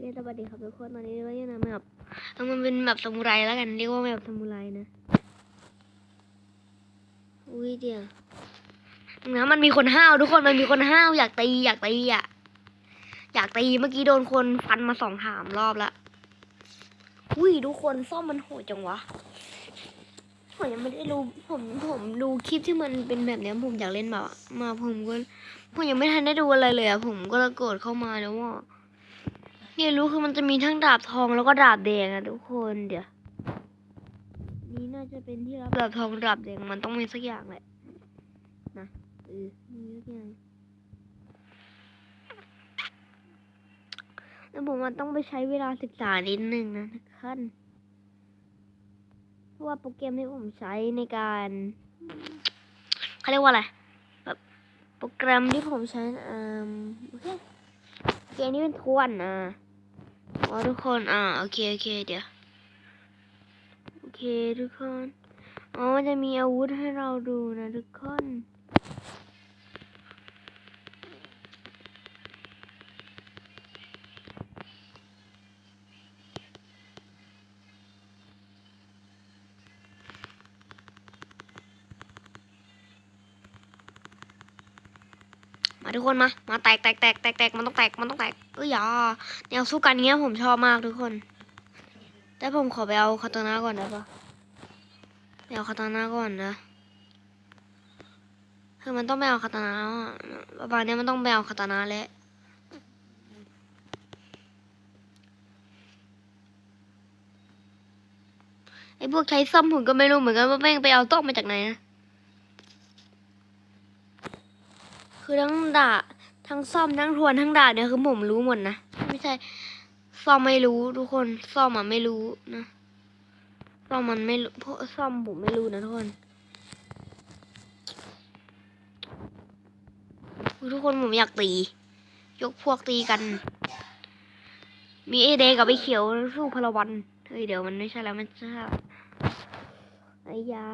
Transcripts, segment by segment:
เรียนสวัสดีครับทุกคนตอนนี้เราอยู่ในแบบเอามันเป็นแบบสมุไรแล้วกันเรียกว่าแบบสมุไรนะอุ้ยเดี๋ยวนะมันมีคนห้าวทุกคนมันมีคนห้าวอยากตีอยากตีอะอยากตีเมื่อกี้โดนคนฟันมาสองถามรอบละอุ้ยทุกคนซ่อมมันโหดจังวะผมยังไม่ได้รู้ผมผมดูคลิปที่มันเป็นแบบเนี้ยผมอยากเล่นแบบมาผมก็ผมยังไม่ทันได้ดูอะไรเลยอะผมก็เลยกดเข้ามาแล้วว่า เนี่รู้คือมันจะมีทั้งดาบทองแล้วก็ดาบแดงอะทุกคนเดี๋ยวนี่น่าจะเป็นที่รับดาบทองดาบแดงมันต้องมีสักอย่างแหละนะเออมีสักอย่างแล้วผมมันต้องไปใช้เวลาศึกษานิดนึงนะทุกท่านเพราะว่าโปรแกรมที่ผมใช้ในการเขาเรียกว่าอะไรแบบโปรแกรมที่ผมใช้อ่าโอเคเกมนี้เป็นทวนนะ อ๋อทุกคนอ่าโอเคโอเคเดี๋ยวโอเคทุกคนอ๋อมันจะมีอาวุธให้เราดูนะทุกคน มาทุกคนมา มาแตกแตกแตกแตกแตกมันต้องแตกมันต้องแตกเอ้ยอย่าแนวสู้กันเงี้ยผมชอบมากทุกคน แต่ผมขอไปเอาคาตานะก่อนได้ปะไปเอาคาตานะก่อนนะคือมันต้องไปเอาคาตานะอะประมาณเนี้ยมันต้องไปเอาคาตานะแล้วไอ้พวกใช้ซ่อมผมก็ไม่รู้เหมือนกันว่าแม่งไปเอาต้อมมาจากไหนนะ คือทั้งด่าทั้งซ่อมทั้งทวนทั้งด่าเนี่ยคือผมรู้หมดนะไม่ใช่ซ่อมไม่รู้ทุกคนซ่อมอะไม่รู้นะซ่อมมันไม่รู้เพราะซ่อมผมไม่รู้นะทุกคนทุกคนผมอยากตี ยกพวกตีกัน มีไอเดกับไอเขียวสู้พลวันเฮ้ยเดี๋ยวมันไม่ใช่แล้วมันใช่ไอ้ยา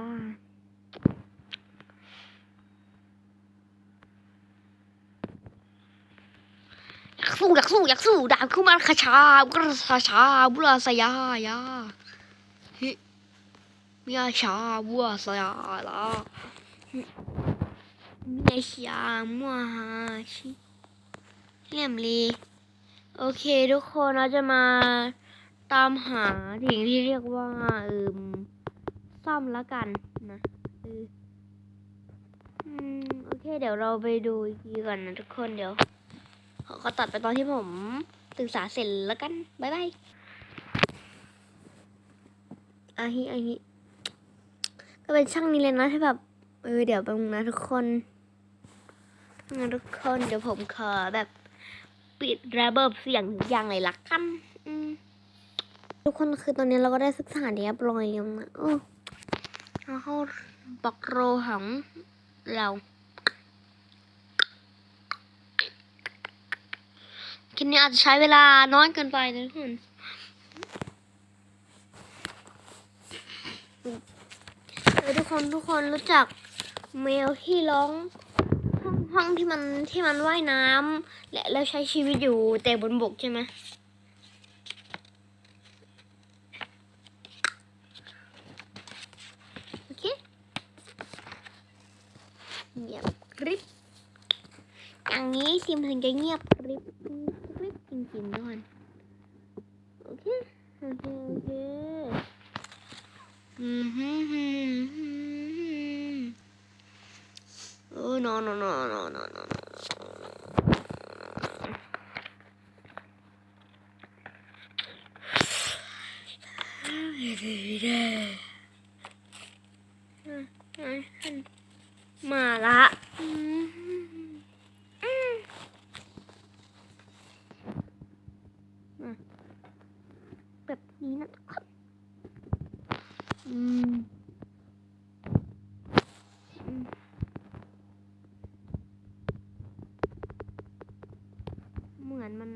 ากสู้อยากสู้อยากสู้ดาบขึ้นมาคาชาบุรสาชาบุรสยายาฮิมีอาชาบุรสยาลามีอาชามัวฮาชิเลี่ยมลีโอเค ทุกคนเราจะมาตามหาสิ่งที่เรียกว่าเอิมซ่อมล้วกันนะอืมโอเค เดี๋ยวเราไปดูอีกทีก่อนนะทุกคนเดี๋ยว ขอตัดไปตอนที่ผมศึกษาเสร็จแล้วกัน บ๊ายบายอาฮิอาฮิก็เป็นช่างนี้เลยนะที่แบบเออเดี๋ยวแป๊บนึงนะทุกคนนะทุกคนเดี๋ยวผมขอแบบปิดระเบิดเสียงอย่างเลยละกันอืมทุกคนคือตอนนี้เราก็ได้ศึกษาเรียบร้อยแล้วนะโอ้แล้วเขาบอกโรของเรา คลิปนี้อาจจะใช้เวลาน้อยเกินไปนะทุกคนทุกคนทุกคนรู้จักแมวที่ร้องห้องห้องที่มันที่มันว่ายน้ำและแล้วใช้ชีวิตอยู่แต่บนบกใช่ไหมโอเคเงียบกริบอย่างนี้ซิมถึงจะเงียบกริบ กินด้วยโอเคโอเคโอเคอืมฮึฮึฮึโอ้ no no no no no no no เรื่อยๆ เหมือนมัน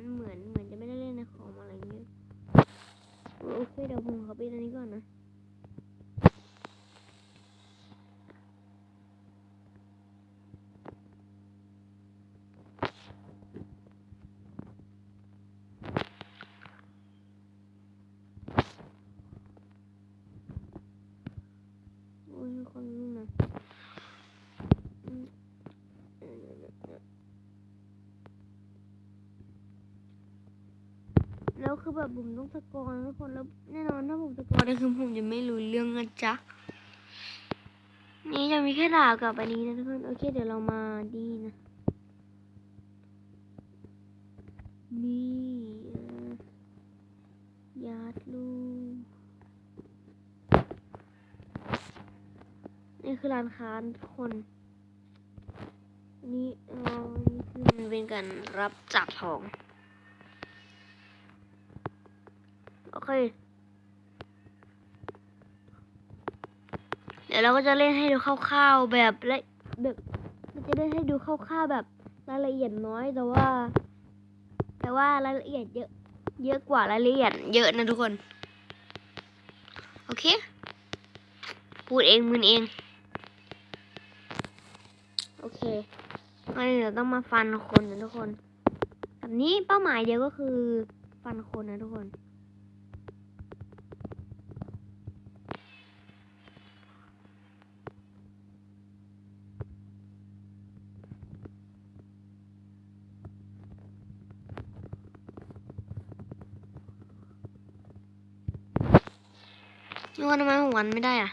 คือแบบผมต้องสกอร์นทุกคนแล้วแน่นอนถ้าผมสกอร์เนี่ยคือผมจะไม่รู้เรื่องนะจ๊ะนี่จะมีแค่ดาบกับอันนี้นะทุกคนโอเคเดี๋ยวเรามาดีนะนี่ยาดลูกนี่คือร้านค้าทุกคนนนี้เออนนี้คือมันเป็นการรับจับทอง โอ เคเดี๋ยวเราก็จะเล่นให้ดูคร่าวๆแบบละแบบมันจะเล่นให้ดูคร่าวๆแบบรายละเอียดน้อยแต่ว่า แต่ว่ารายละเอียดเยอะ เยอะกว่ารายละเอียดเยอะนะทุกคน โอเค พูดเองมืนเอง โอเคงั้นเดี๋ยวต้องมาฟันคนนะทุกคน แบบนี้เป้าหมายเดียวก็คือฟันคนนะทุกคน นี่ว่าทำไมผมวันไม่ได้อะ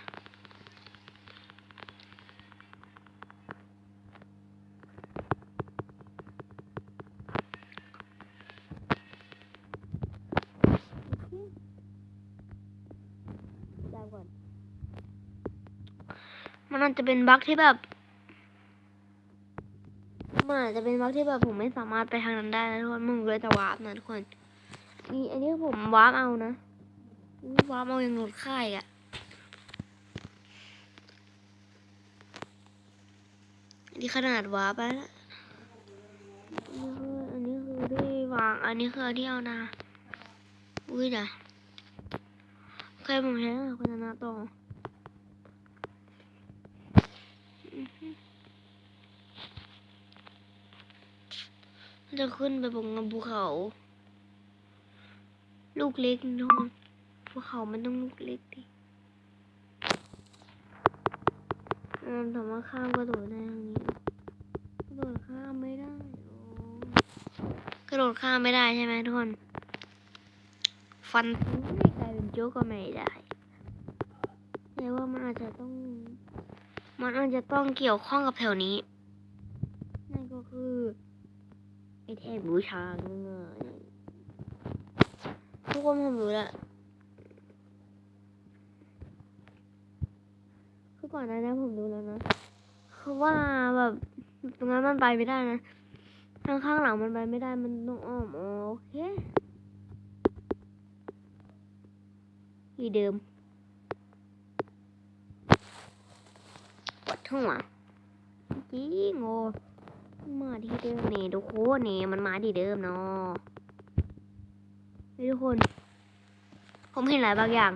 ได้ก่อนมันอาจจะเป็นบั๊กที่แบบมันอาจจะเป็นบั๊กที่แบบผมไม่สามารถไปทางนั้นได้นะทุกคนมึงเลยจะวาร์ปนะทุกคนนี่อันนี้ผมวาร์ปเอานะอุ๊ย วาร์ปเอาย่างหลุดค่ายอะอันนี้ขนาดว้าร์ปแล้วนะอันนี้คืออันนี้คือที่วาง อันนี้คืออันที่เอานะอุ้ยนะเคยผมใช้ตั้งแต่คนนะต่ออือฮึมันจะขึ้นไปบนภูเขา ลูกเล็กนะทุกคน ภูเขามันต้องลูกเล็กดิเออแต่ว่าข้ามกระโดดได้ทางนี้กระโดดข้ามไม่ได้กระโดดข้ามไม่ได้ใช่ไหมทุกคน ฟันไม่กลายเป็นโจ๊กก็ไม่ได้แต่ว่ามันอาจจะต้อง มันอาจจะต้องเกี่ยวข้องกับแถวนี้ นั่นก็คือไอแทนบูชาเงยทุกคนผมรู้แล้ว คือก่อนหน้านี้ผมรู้แล้วนะคือว่าแบบตรงนั้นมันไปไม่ได้นะทางข้างหลังมันไปไม่ได้มันต้องอ้อมอ๋อโอเคที่เดิมปวดหัวจีโง่มาที่เดิมเนี่ยทุกคนเนี่ยมันมาที่เดิมเนาะทุกคน ผมเห็นอะไรบางอย่าง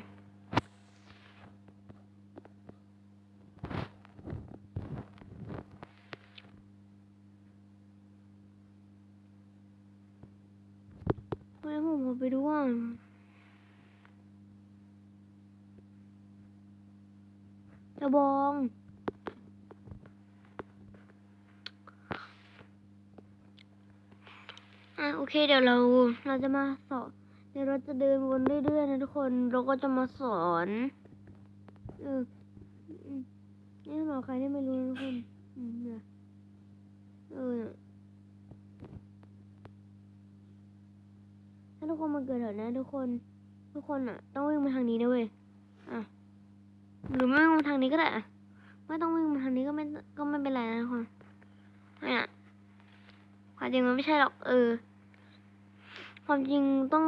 เฮ้ยผมขอไปดูก่อนกระบองอะโอเคเดี๋ยวเราเราจะมาสอนเดี๋ยวเราจะเดินวนเรื่อยๆนะทุกคนเราก็จะมาสอนเออนี่สำหรับใครที่ไม่รู้นะทุกคนเออเนี่ยถ้าทุก คนมาเกิดแถวนี้ทุกคน ทุกคนอะ ต้องวิ่งมาทางนี้นะเว้ยอะหรือไม่วิ่งมาทางนี้ก็ได้อะไม่ต้องวิ่งมาทางนี้ก็ไม่ก็ไม่เป็นไรนะทุกคนเนี่ยความจริงมันไม่ใช่หรอกเออ ความจริงต้อง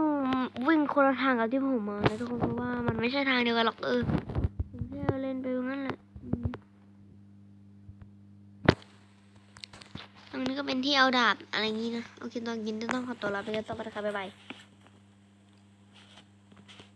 วิ่งคนละทางกับที่ผมมานะทุกคนเพราะว่ามันไม่ใช่ทางเดียวกันหรอกเออผมแค่เล่นไปงั้นแหละอืมตรงนี้ก็เป็นที่เอาดาบอะไรอย่างงี้นะ โอเคตอนกินต้องขอตัวลาไปกันต่อไปนะคะบ๊ายบาย